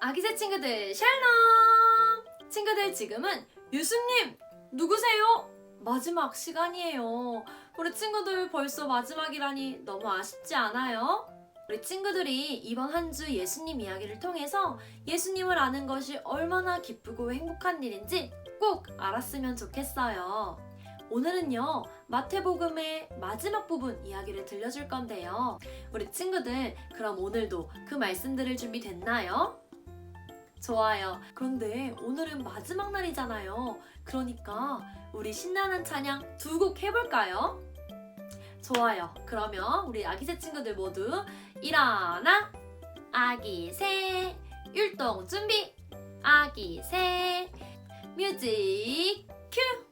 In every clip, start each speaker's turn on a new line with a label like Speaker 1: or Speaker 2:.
Speaker 1: 아기새 친구들 샬롬! 친구들 지금은 유수님 누구세요? 마지막 시간이에요. 우리 친구들 벌써 마지막이라니 너무 아쉽지 않아요? 우리 친구들이 이번 한 주 예수님 이야기를 통해서 예수님을 아는 것이 얼마나 기쁘고 행복한 일인지 꼭 알았으면 좋겠어요. 오늘은요, 마태복음의 마지막 부분 이야기를 들려줄 건데요. 우리 친구들, 그럼 오늘도 그 말씀 들을 준비 됐나요? 좋아요. 그런데 오늘은 마지막 날이잖아요. 그러니까 우리 신나는 찬양 두 곡 해볼까요? 좋아요. 그러면 우리 아기새 친구들 모두 일어나! 아기새 율동 준비! 아기새 뮤직 큐!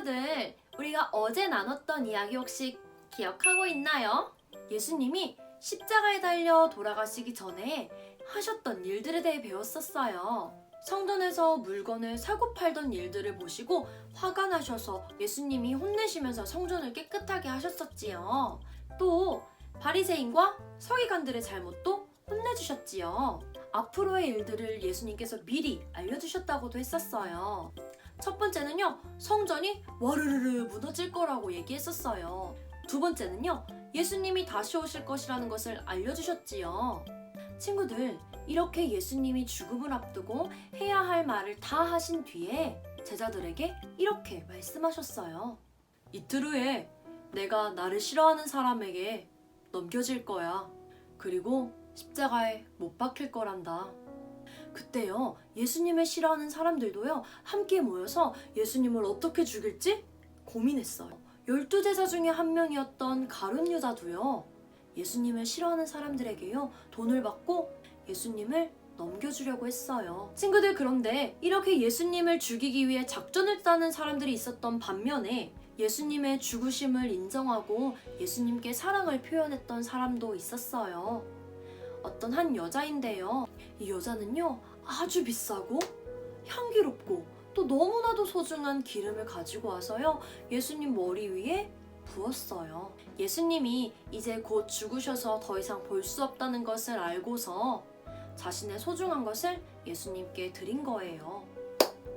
Speaker 1: 친구들, 우리가 어제 나눴던 이야기 혹시 기억하고 있나요? 예수님이 십자가에 달려 돌아가시기 전에 하셨던 일들에 대해 배웠었어요. 성전에서 물건을 사고 팔던 일들을 보시고 화가 나셔서 예수님이 혼내시면서 성전을 깨끗하게 하셨었지요. 또 바리새인과 서기관들의 잘못도 혼내주셨지요. 앞으로의 일들을 예수님께서 미리 알려주셨다고도 했었어요. 첫 번째는요, 성전이 와르르르 무너질 거라고 얘기했었어요. 두 번째는요, 예수님이 다시 오실 것이라는 것을 알려주셨지요. 친구들, 이렇게 예수님이 죽음을 앞두고 해야 할 말을 다 하신 뒤에 제자들에게 이렇게 말씀하셨어요. 이틀 후에
Speaker 2: 내가 나를 싫어하는 사람에게 넘겨질 거야. 그리고 십자가에 못 박힐 거란다. 그때요, 예수님을 싫어하는 사람들도요, 함께 모여서 예수님을 어떻게 죽일지 고민했어요. 열두 제자 중에 한 명이었던 가룟 유다도요, 예수님을 싫어하는 사람들에게요, 돈을 받고 예수님을 넘겨주려고 했어요. 친구들, 그런데 이렇게 예수님을 죽이기 위해 작전을 짜는 사람들이 있었던 반면에 예수님의 죽으심을 인정하고 예수님께 사랑을 표현했던 사람도 있었어요. 어떤 한 여자인데요. 이 여자는요, 아주 비싸고 향기롭고 또 너무나도 소중한 기름을 가지고 와서요, 예수님 머리 위에 부었어요. 예수님이 이제 곧 죽으셔서 더 이상 볼 수 없다는 것을 알고서 자신의 소중한 것을 예수님께 드린 거예요.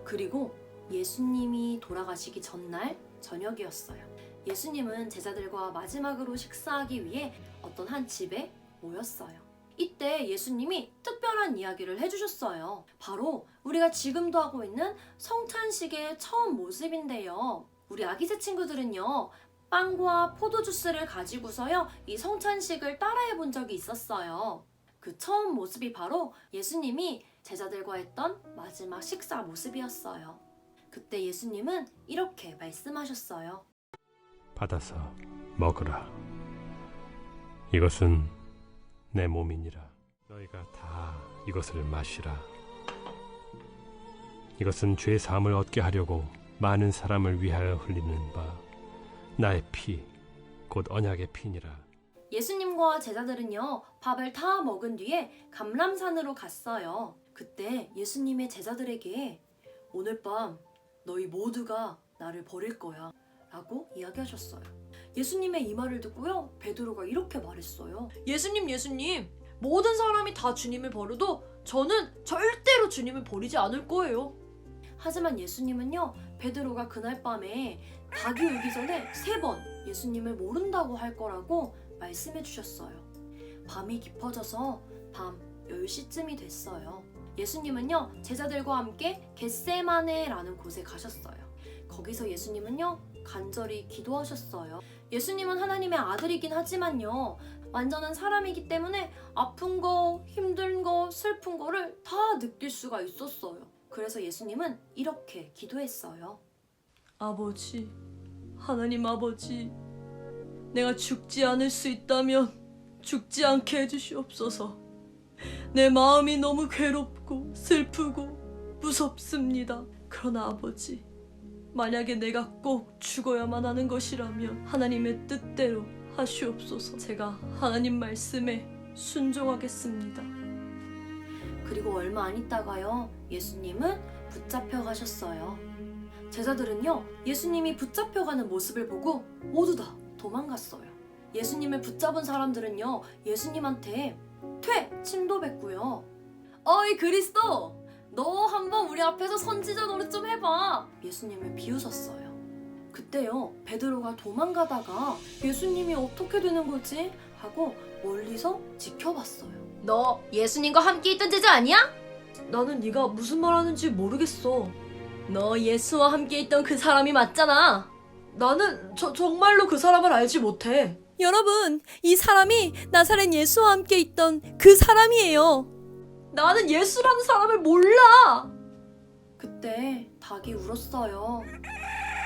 Speaker 2: 그리고 예수님이 돌아가시기 전날 저녁이었어요. 예수님은 제자들과 마지막으로 식사하기 위해 어떤 한 집에 모였어요. 이때 예수님이 특별한 이야기를 해주셨어요. 바로 우리가 지금도 하고 있는 성찬식의 처음 모습인데요. 우리 아기새 친구들은요, 빵과 포도주스를 가지고서요, 이 성찬식을 따라해 본 적이 있었어요. 그 처음 모습이 바로 예수님이 제자들과 했던 마지막 식사 모습이었어요. 그때 예수님은 이렇게 말씀하셨어요.
Speaker 3: 받아서 먹으라. 이것은 내 몸이니라. 너희가 다 이것을 마시라. 이것은 죄 사함을 얻게 하려고 많은 사람을 위하여 흘리는 바 나의 피, 곧 언약의 피니라.
Speaker 2: 예수님과 제자들은요, 밥을 다 먹은 뒤에 감람산으로 갔어요. 그때 예수님의 제자들에게 오늘 밤 너희 모두가 나를 버릴 거야. 라고 이야기하셨어요. 예수님의 이 말을 듣고요, 베드로가 이렇게 말했어요. 예수님, 예수님, 모든 사람이 다 주님을 버려도 저는 절대로 주님을 버리지 않을 거예요. 하지만 예수님은요, 베드로가 그날 밤에 닭이 울기 전에 세 번 예수님을 모른다고 할 거라고 말씀해 주셨어요. 밤이 깊어져서 밤 10시쯤이 됐어요. 예수님은요, 제자들과 함께 겟세마네라는 곳에 가셨어요. 거기서 예수님은요, 간절히 기도하셨어요. 예수님은 하나님의 아들이긴 하지만요, 완전한 사람이기 때문에 아픈 거, 힘든 거, 슬픈 거를 다 느낄 수가 있었어요. 그래서 예수님은 이렇게 기도했어요.
Speaker 4: 아버지, 하나님 아버지, 내가 죽지 않을 수 있다면 죽지 않게 해주시옵소서. 내 마음이 너무 괴롭고 슬프고 무섭습니다. 그러나 아버지, 만약에 내가 꼭 죽어야만 하는 것이라면 하나님의 뜻대로 하시옵소서. 제가 하나님 말씀에 순종하겠습니다.
Speaker 2: 그리고 얼마 안 있다가요, 예수님은 붙잡혀 가셨어요. 제자들은요, 예수님이 붙잡혀 가는 모습을 보고 모두 다 도망갔어요. 예수님을 붙잡은 사람들은요, 예수님한테 퇴! 침도 뱉고요. 어이 그리스도! 너 한번 우리 앞에서 선지자 노릇 좀 해봐! 예수님을 비웃었어요. 그때요, 베드로가 도망가다가 예수님이 어떻게 되는 거지? 하고 멀리서 지켜봤어요. 너 예수님과 함께 있던 제자 아니야?
Speaker 4: 나는 네가 무슨 말하는지 모르겠어. 너 예수와 함께 있던 그 사람이 맞잖아. 나는 저, 정말로 그 사람을 알지 못해. 여러분, 이 사람이 나사렛 예수와 함께 있던 그 사람이에요. 나는 예수라는 사람을 몰라.
Speaker 2: 그때 닭이 울었어요.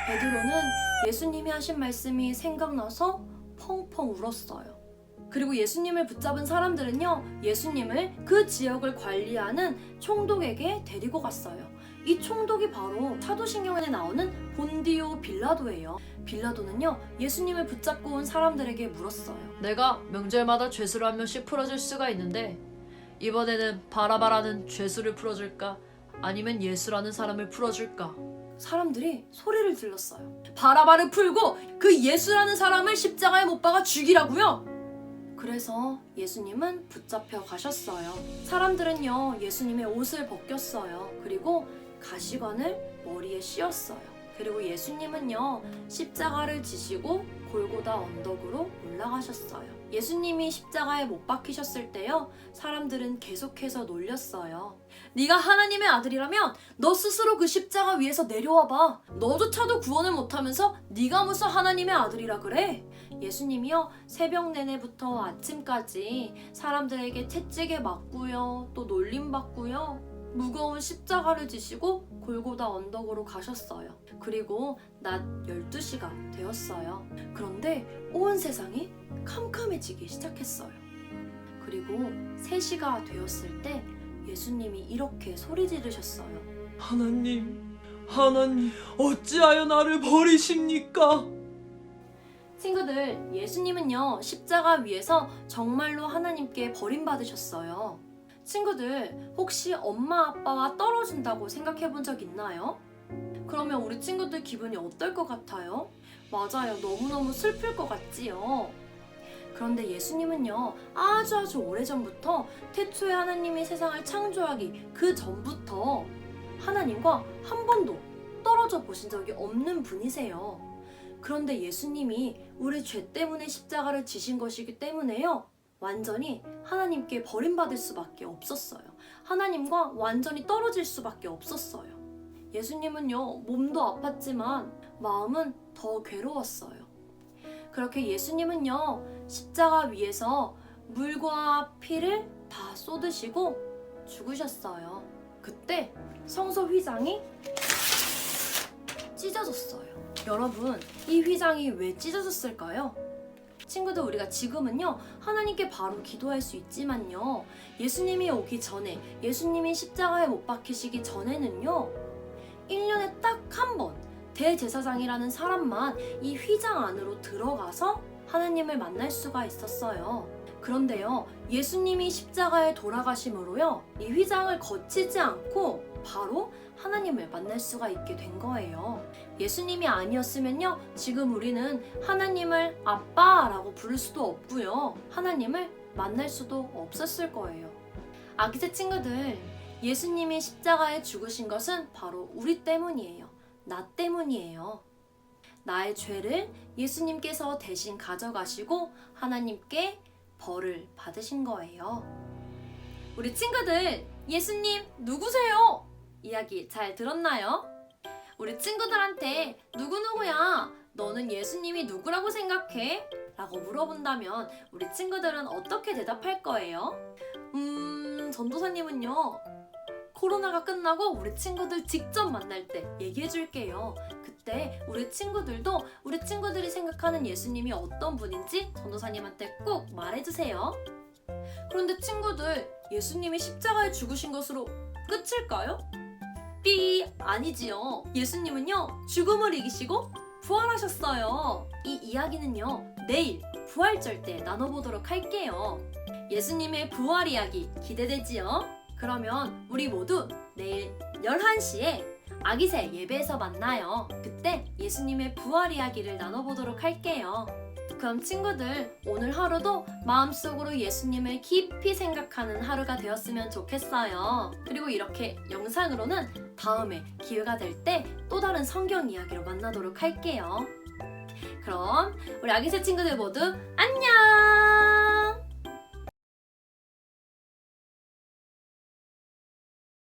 Speaker 2: 베드로는 예수님이 하신 말씀이 생각나서 펑펑 울었어요. 그리고 예수님을 붙잡은 사람들은요, 예수님을 그 지역을 관리하는 총독에게 데리고 갔어요. 이 총독이 바로 사도신경에 나오는 본디오 빌라도예요. 빌라도는요, 예수님을 붙잡고 온 사람들에게 물었어요.
Speaker 4: 내가 명절마다 죄수를 한 명씩 풀어줄 수가 있는데 이번에는 바라바라는 죄수를 풀어줄까? 아니면 예수라는 사람을 풀어줄까?
Speaker 2: 사람들이 소리를 질렀어요. 바라바를 풀고 그 예수라는 사람을 십자가에 못 박아 죽이라고요. 그래서 예수님은 붙잡혀 가셨어요. 사람들은요 예수님의 옷을 벗겼어요. 그리고 가시관을 머리에 씌웠어요. 그리고 예수님은요 십자가를 지시고 골고다 언덕으로 올라가셨어요. 예수님이 십자가에 못 박히셨을 때요. 사람들은 계속해서 놀렸어요. 네가 하나님의 아들이라면 너 스스로 그 십자가 위에서 내려와 봐. 너조차도 구원을 못 하면서 네가 무슨 하나님의 아들이라 그래? 예수님이요 새벽 내내부터 아침까지 사람들에게 채찍에 맞고요 또 놀림 받고요 무거운 십자가를 지시고 골고다 언덕으로 가셨어요. 그리고 낮 12시가 되었어요. 그런데 온 세상이 캄캄해지기 시작했어요. 그리고 3시가 되었을 때 예수님이 이렇게 소리 지르셨어요.
Speaker 4: 하나님, 하나님, 어찌하여 나를 버리십니까?
Speaker 2: 친구들, 예수님은요, 십자가 위에서 정말로 하나님께 버림받으셨어요. 친구들, 혹시 엄마 아빠와 떨어진다고 생각해 본 적 있나요? 그러면 우리 친구들 기분이 어떨 것 같아요? 맞아요. 너무너무 슬플 것 같지요? 그런데 예수님은요, 아주 아주 오래전부터 태초에 하나님이 세상을 창조하기 그 전부터 하나님과 한 번도 떨어져 보신 적이 없는 분이세요. 그런데 예수님이 우리 죄 때문에 십자가를 지신 것이기 때문에요. 완전히 하나님께 버림받을 수밖에 없었어요. 하나님과 완전히 떨어질 수밖에 없었어요. 예수님은요, 몸도 아팠지만 마음은 더 괴로웠어요. 그렇게 예수님은요, 십자가 위에서 물과 피를 다 쏟으시고 죽으셨어요. 그때 성소 휘장이 찢어졌어요. 여러분, 이 휘장이 왜 찢어졌을까요? 친구들, 우리가 지금은요, 하나님께 바로 기도할 수 있지만요, 예수님이 오기 전에, 예수님이 십자가에 못 박히시기 전에는요, 1년에 딱 한 번, 대제사장이라는 사람만 이 휘장 안으로 들어가서 하나님을 만날 수가 있었어요. 그런데요, 예수님이 십자가에 돌아가심으로요, 이 휘장을 거치지 않고 바로 하나님을 만날 수가 있게 된 거예요. 예수님이 아니었으면요, 지금 우리는 하나님을 아빠라고 부를 수도 없고요, 하나님을 만날 수도 없었을 거예요. 아기새 친구들, 예수님이 십자가에 죽으신 것은 바로 우리 때문이에요. 나 때문이에요. 나의 죄를 예수님께서 대신 가져가시고 하나님께 벌을 받으신 거예요. 우리 친구들, 예수님 누구세요? 이야기 잘 들었나요? 우리 친구들한테 누구누구야? 너는 예수님이 누구라고 생각해? 라고 물어본다면 우리 친구들은 어떻게 대답할 거예요? 음, 전도사님은요. 코로나가 끝나고 우리 친구들 직접 만날 때 얘기해 줄게요. 그때 우리 친구들도 우리 친구들이 생각하는 예수님이 어떤 분인지 전도사님한테 꼭 말해 주세요. 그런데 친구들, 예수님이 십자가에 죽으신 것으로 끝일까요? 삐 아니지요. 예수님은요 죽음을 이기시고 부활하셨어요. 이 이야기는요 내일 부활절 때 나눠보도록 할게요. 예수님의 부활 이야기 기대되지요? 그러면 우리 모두 내일 11시에 아기새 예배에서 만나요. 그때 예수님의 부활 이야기를 나눠보도록 할게요. 그럼 친구들, 오늘 하루도 마음속으로 예수님을 깊이 생각하는 하루가 되었으면 좋겠어요. 그리고 이렇게 영상으로는 다음에 기회가 될 때 또 다른 성경 이야기로 만나도록 할게요. 그럼 우리 아기새 친구들 모두 안녕!